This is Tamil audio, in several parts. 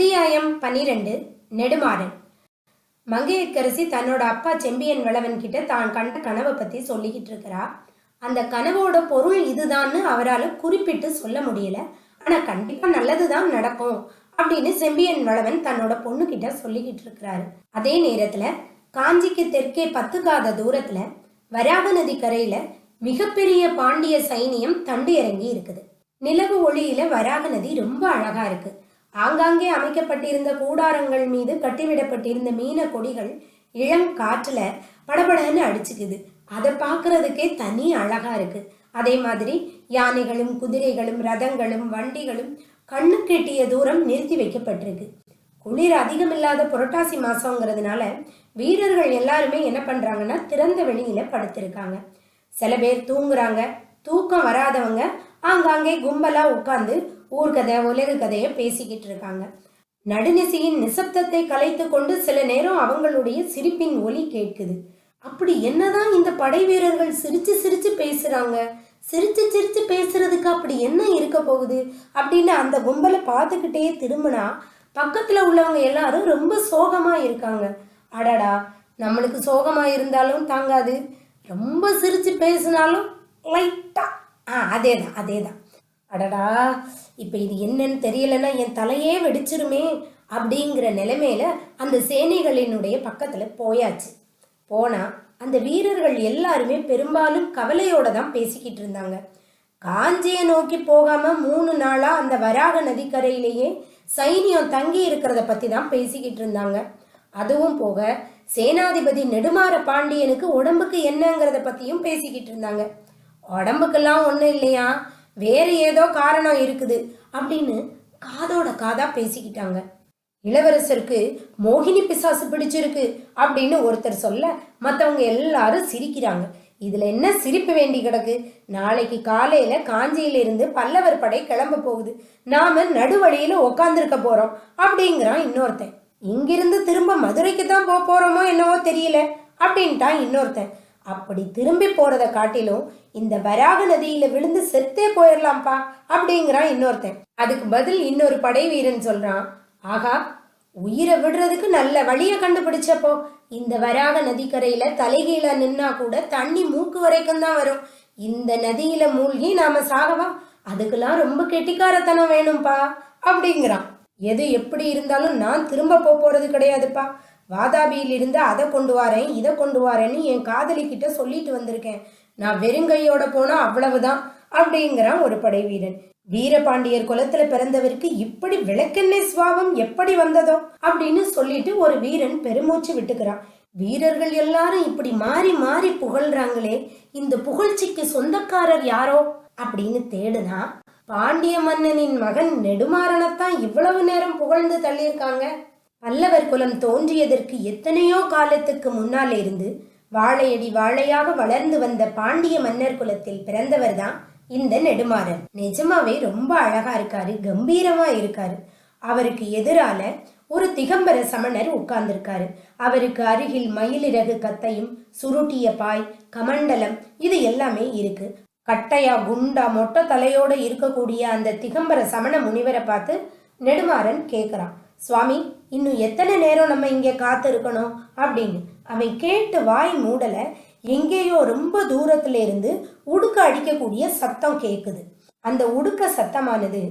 அத்தியாயம் பனிரெண்டு நெடுமாறன். மங்கையக்கரசி தன்னோட அப்பா செம்பியன் வளவன் கிட்ட தான் கண்ட கனவை பத்தி சொல்லிக்கிட்டு இருக்கிறா. அந்த கனவோட பொருள் இதுதான்னு அவரால் குறிப்பிட்டு சொல்ல முடியல. ஆனா கண்டிப்பா நல்லதுதான் நடக்கும் அப்படின்னு செம்பியன் வளவன் தன்னோட பொண்ணு கிட்ட சொல்லிக்கிட்டு இருக்கிறாரு. அதே நேரத்துல காஞ்சிக்கு தெற்கே பத்துக்காத தூரத்துல வராக நதி கரையில மிகப்பெரிய பாண்டிய சைனியம் தண்டு இறங்கி இருக்குது. நிலவு ஒளியில வராக நதி ரொம்ப அழகா இருக்கு. ஆங்காங்கே அமைக்கப்பட்டிருந்த கூடாரங்கள் மீது கட்டிவிடப்பட்டிருந்த மீன கொடிகள் இளம் காற்றுல படபடன்னு அடிச்சுக்குது. அதை பார்க்கறதுக்கே தனி அழகா இருக்கு. அதே மாதிரி யானைகளும் குதிரைகளும் ரதங்களும் வண்டிகளும் கண்ணு கெட்டிய தூரம் நிறுத்தி வைக்கப்பட்டிருக்கு. குளிர் அதிகமில்லாத புரட்டாசி மாசங்கிறதுனால வீரர்கள் எல்லாருமே என்ன பண்றாங்கன்னா திறந்த வெளியில படுத்திருக்காங்க. சில பேர் தூங்குறாங்க தூக்கம் வராதவங்க ஆங்காங்கே கும்பலா உட்காந்து ஊர்கதை உலக கதையை பேசிக்கிட்டு இருக்காங்க. நடுநிசையின் நிசப்தத்தை கலைத்து கொண்டு சில நேரம் அவங்களுடைய சிரிப்பின் ஒலி கேட்குது. அப்படி என்னதான் இந்த படை வீரர்கள் சிரிச்சு சிரிச்சு பேசுறாங்க? சிரிச்சு சிரிச்சு பேசுறதுக்கு அப்படி என்ன இருக்க போகுது? அப்படின்னு அந்த கும்பலை பார்த்துக்கிட்டே திரும்பினா பக்கத்துல உள்ளவங்க எல்லாரும் ரொம்ப சோகமா இருக்காங்க. அடடா நம்மளுக்கு சோகமா இருந்தாலும் தாங்காது. ரொம்ப சிரிச்சு பேசினாலும் லைட்டா ஆ. அதே தான் அதே தான் அடடா இப்போ இது என்னன்னு தெரியலன்னா என் தலையே வெடிச்சிருமே அப்படிங்கிற நிலைமையில அந்த சேனைகளினுடைய பக்கத்தில் போயாச்சு. போனா அந்த வீரர்கள் எல்லாருமே பெரும்பாலும் கவலையோட தான் பேசிக்கிட்டு இருந்தாங்க. காஞ்சியை நோக்கி போகாம மூணு நாளா அந்த வராக நதிக்கரையிலேயே சைனியம் தங்கி இருக்கிறத பத்தி தான் பேசிக்கிட்டு இருந்தாங்க. அதுவும் போக சேனாதிபதி நெடுமாற பாண்டியனுக்கு உடம்புக்கு என்னங்கிறத பத்தியும் பேசிக்கிட்டு இருந்தாங்க. உடம்புக்கெல்லாம் ஒன்றும் இல்லையா? வேறு ஏதோ காரணம் இருக்குது அப்படின்னு காதோட காதா பேசிக்கிட்டாங்க. இளவரசருக்கு மோகினி பிசாசு பிடிச்சிருக்கு அப்படின்னு ஒருத்தர் சொல்ல மற்றவங்க எல்லாரும் சிரிக்கிறாங்க. இதுல என்ன சிரிப்பு வேண்டி கிடக்கு? நாளைக்கு காலையில காஞ்சியிலிருந்து பல்லவர் படை கிளம்ப போகுது. நாம நடுவழியில உக்காந்துருக்க போறோம் அப்படிங்கிறான் இன்னொருத்தன். இங்கிருந்து திரும்ப மதுரைக்கு தான் போக போறோமோ என்னவோ தெரியல அப்படின்ட்டான் இன்னொருத்தன். அப்படி திரும்பி போறதை காட்டிலும் இந்த வராக நதியில விழுந்து செத்தே போயிடலாம்ப்பா அப்படிங்கிறான் இன்னொருத்தன். அதுக்கு பதில் இன்னொரு படை வீரன் சொல்றான் ஆகா உயிரை விடுறதுக்கு நல்ல வழியை கண்டுபிடிச்சப்போ இந்த வராக நதிக்கரையில தலைகீழ நின்னா கூட தண்ணி மூக்கு வரைக்கும் தான் வரும். இந்த நதியில மூழ்கி நாம சாகவா? அதுக்கெல்லாம் ரொம்ப கெட்டிக்காரத்தனம் வேணும்ப்பா அப்படிங்கிறான். எது எப்படி இருந்தாலும் நான் திரும்ப போறது கிடையாதுப்பா. வாதாபியில் இருந்து அதை கொண்டு வரேன் இதை கொண்டு வரேன்னு என் காதலி கிட்ட சொல்லிட்டு வந்திருக்கேன். நான் வெறுங்கையோட போனா அவ்வளவுதான் அப்படிங்கிறான் ஒரு படை வீரன். வீரபாண்டியர் குலத்துல பிறந்தவருக்கு இப்படி விளக்கெண்ணெய் சுவாபம் எப்படி வந்ததோ அப்படின்னு சொல்லிட்டு ஒரு வீரன் பெருமூச்சு விட்டுக்கிறான். வீரர்கள் எல்லாரும் இப்படி மாறி மாறி புகழ்றாங்களே இந்த புகழ்ச்சிக்கு சொந்தக்காரர் யாரோ அப்படின்னு தேடுனா பாண்டிய மன்னனின் மகன் நெடுமாறனைத்தான் இவ்வளவு நேரம் புகழ்ந்து தள்ளியிருக்காங்க. பல்லவர் குலம் தோன்றியதற்கு எத்தனையோ காலத்துக்கு முன்னாலே இருந்து வாழையடி வாழையாக வளர்ந்து வந்த பாண்டிய மன்னர் குலத்தில் பிறந்தவர்தான் இந்த நெடுமாறன். நிஜமாவே ரொம்ப அழகா இருக்காரு கம்பீரமா இருக்காரு. அவருக்கு எதிரால ஒரு திகம்பர சமணர் உட்கார்ந்திருக்காரு. அவருக்கு அருகில் மயிலிறகு கத்தையும் சுருட்டிய பாய் கமண்டலம் இது எல்லாமே இருக்கு. கட்டையா குண்டா மொட்டை தலையோட இருக்கக்கூடிய அந்த திகம்பர சமண முனிவரை பார்த்து நெடுமாறன் கேட்குறான் சுவாமி இன்னும் எத்தனை நேரம் நம்ம இங்கே காத்திருக்கணும்? அப்படின்னு அவன் கேட்டு வாய் மூடலை. எங்கேயோ ரொம்ப தூரத்துல இருந்து உடுக்க அடிக்கக்கூடிய சத்தம் கேட்குது அந்த உடுக்க சத்தமானது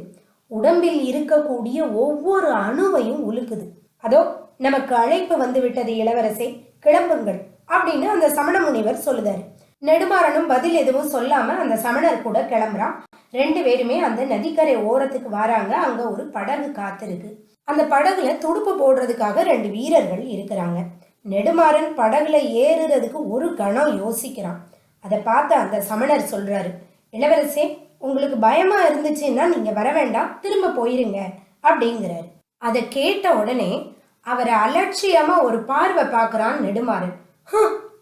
உடம்பில் இருக்கக்கூடிய ஒவ்வொரு அணுவையும் உலுக்குது. அதோ நமக்கு அழைப்பு வந்து விட்டது இளவரசே கிளம்புங்கள் அப்படின்னு அந்த சமண முனிவர் சொல்லுதாரு. நெடுமாறனும் பதில் எதுவும் சொல்லாம அந்த சமணர் கூட கிளம்புறான். ரெண்டு பேருமே அந்த நதிக்கரை ஓரத்துக்கு வராங்க. அங்க ஒரு படகு காத்திருக்கு. அந்த படகுல துடுப்பு போடுறதுக்காக ரெண்டு வீரர்கள் இருக்கிறாங்க. நெடுமாறன் படகுல ஏறுறதுக்கு ஒரு கணம் யோசிக்கிறான். அதை பார்த்து அந்த சமணர் சொல்றாரு இளவரசே உங்களுக்கு பயமா இருந்துச்சுன்னா நீங்க வர வேண்டாம் திரும்ப போயிருங்க அப்படிங்கிறாரு. அதை கேட்ட உடனே அவரை அலட்சியமா ஒரு பார்வை பார்க்கறான் நெடுமாறன்.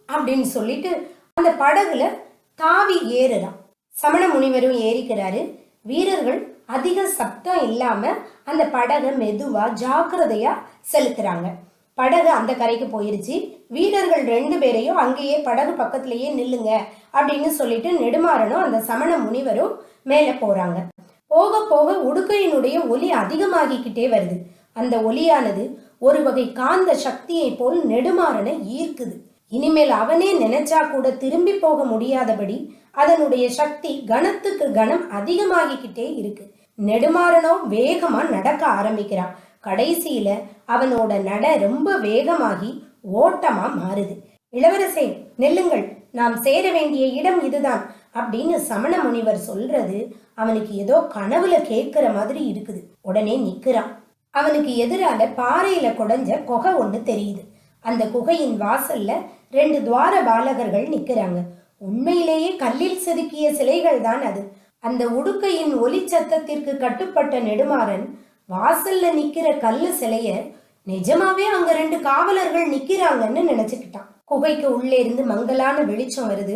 அப்படின்னு சொல்லிட்டு அந்த படகுல தாவி ஏறுறான். சமண முனிவரும் ஏறிக்கிறாரு. வீரர்கள் அதிக சத்தம் இல்லாம அந்த படகை மெதுவா ஜாக்கிரதையா செலுத்துறாங்க. படகு அந்த கரைக்கு போயிருச்சு. வீரர்கள் ரெண்டு பேரையும் அங்கேயே படகு பக்கத்திலேயே நில்லுங்க அப்படின்னு சொல்லிட்டு நெடுமாறனும் அந்த சமண முனிவரும் மேலே போறாங்க. போக போக உடுக்கையினுடைய ஒலி அதிகமாகிக்கிட்டே வருது. அந்த ஒலியானது ஒரு வகை காந்த சக்தியை போல் நெடுமாறனை ஈர்க்குது. இனிமேல் அவனே நினைச்சா கூட திரும்பி போக முடியாதபடி அதனுடைய சக்தி கணத்துக்கு கணம் அதிகமாகிக்கிட்டே இருக்கு. நெடுமாறனோ வேகமா நடக்க ஆரம்பிக்கிறான். கடைசியில அவனோட நட ரொம்ப வேகமாகி ஓட்டமா மாறுது. இளவரசே நெல்லுங்கள் நாம் சேர வேண்டிய இடம் இதுதான் அப்படின்னு சமண முனிவர் சொல்றது அவனுக்கு ஏதோ கனவுல கேட்கிற மாதிரி இருக்குது. உடனே நிக்கிறான். அவனுக்கு எதிரால பாறையில குடஞ்ச குகை ஒண்ணு தெரியுது. அந்த குகையின் வாசல்ல ரெண்டு துவார பாலகர்கள் நிக்கிறாங்க. உண்மையிலேயே கல்லில் செதுக்கிய சிலைகள் தான் அது. அந்த உடுக்கையின் ஒலி சத்தத்திற்கு கட்டுப்பட்ட நெடுமாறன் வாசல்ல நிக்கிற கல்லு சிலைய நிஜமாவே அங்க ரெண்டு காவலர்கள் நிக்கிறாங்கன்னு நினைச்சுக்கிட்டான். குகைக்கு உள்ளே இருந்து மங்கலான வெளிச்சம் வருது.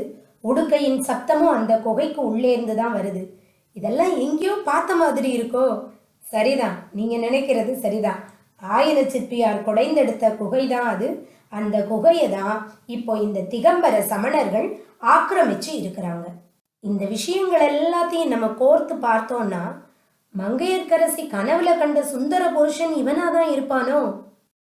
உடுக்கையின் சத்தமும் அந்த குகைக்கு உள்ளே இருந்து தான் வருது. இதெல்லாம் எங்கேயோ பார்த்த மாதிரி இருக்கோ? சரிதான் நீங்க நினைக்கிறது சரிதான். ஆயிர சிற்பியார் குடைந்தெடுத்த குகை தான் அது. அந்த குகையை தான் இப்போ இந்த திகம்பர சமணர்கள் ஆக்கிரமிச்சு இருக்கிறாங்க. இந்த விஷயங்கள் எல்லாத்தையும் நம்ம கோர்த்து பார்த்தோம்னா மங்கையர்க்கரசி கனவுல கண்ட சுந்தர புருஷன் இவனாதான் இருப்பானோ?